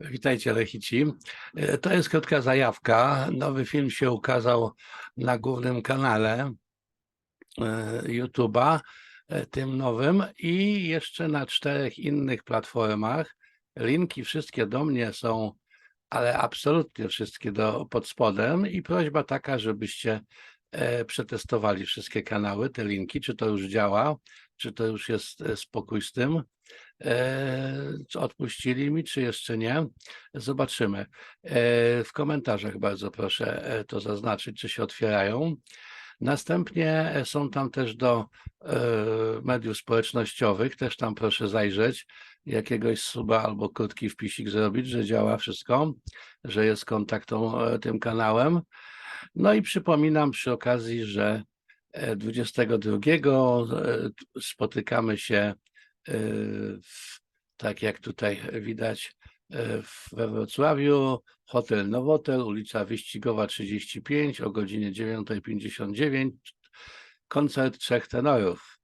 Witajcie Lechici. E, To jest krótka zajawka. Nowy film się ukazał na głównym kanale e, YouTube'a, e, tym nowym i jeszcze na czterech innych platformach. Linki wszystkie do mnie są, ale absolutnie wszystkie do, pod spodem i prośba taka, żebyście przetestowali wszystkie kanały, te linki, czy to już działa, czy to już jest spokój z tym. E, czy odpuścili mi, czy jeszcze nie? Zobaczymy. E, W komentarzach bardzo proszę e, to zaznaczyć, czy się otwierają. Następnie są tam też do mediów społecznościowych, też tam proszę zajrzeć, jakiegoś suba albo krótki wpisik zrobić, że działa wszystko, że jest kontakt tym kanałem. No i przypominam przy okazji, że e, 22 e, spotykamy się tak jak tutaj widać w- we Wrocławiu, hotel Nowotel, ulica Wyścigowa 35 o godzinie 9.59. Koncert trzech tenorów,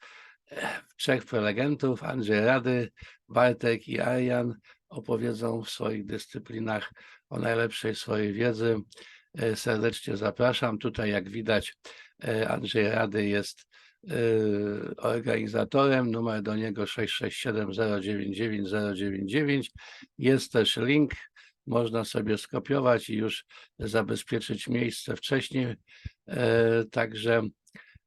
trzech prelegentów, Andrzej Rady, Bartek i Arian opowiedzą w swoich dyscyplinach o najlepszej swojej wiedzy. E, Serdecznie zapraszam. Tutaj jak widać Andrzej Rady jest y, organizatorem, numer do niego 667 099 099. Jest też link, można sobie skopiować i już zabezpieczyć miejsce wcześniej. E, Także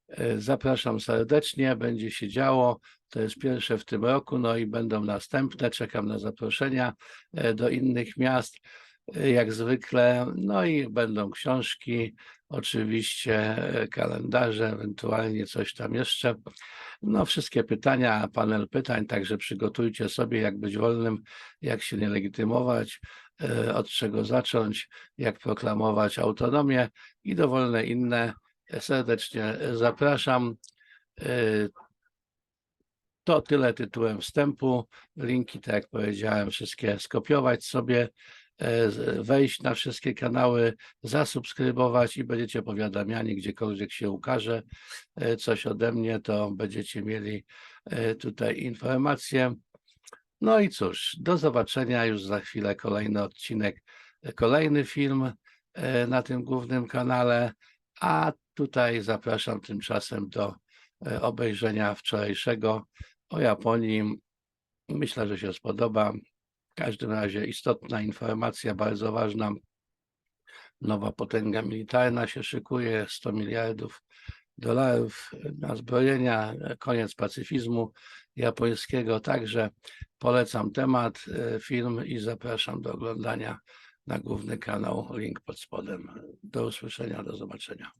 e, zapraszam serdecznie, będzie się działo. To jest pierwsze w tym roku, no i będą następne. Czekam na zaproszenia e, do innych miast, jak zwykle. No i będą książki, oczywiście e, kalendarze, ewentualnie coś tam jeszcze. No, wszystkie pytania, panel pytań, także przygotujcie sobie, jak być wolnym, jak się nie legitymować, e, od czego zacząć, jak proklamować autonomię i dowolne inne. Serdecznie zapraszam. E, To tyle tytułem wstępu. Linki, tak jak powiedziałem, wszystkie skopiować sobie, wejść na wszystkie kanały, zasubskrybować i będziecie powiadamiani, gdziekolwiek się ukaże e, coś ode mnie, to będziecie mieli e, tutaj informacje. No i cóż, do zobaczenia już za chwilę kolejny odcinek, e, kolejny film e, na tym głównym kanale, a tutaj zapraszam tymczasem do e, obejrzenia wczorajszego o Japonii. Myślę, że się spodoba. W każdym razie istotna informacja, bardzo ważna. Nowa potęga militarna się szykuje, 100 miliardów dolarów na zbrojenia, koniec pacyfizmu japońskiego. Także polecam temat, e, film i zapraszam do oglądania na główny kanał, link pod spodem. Do usłyszenia, do zobaczenia.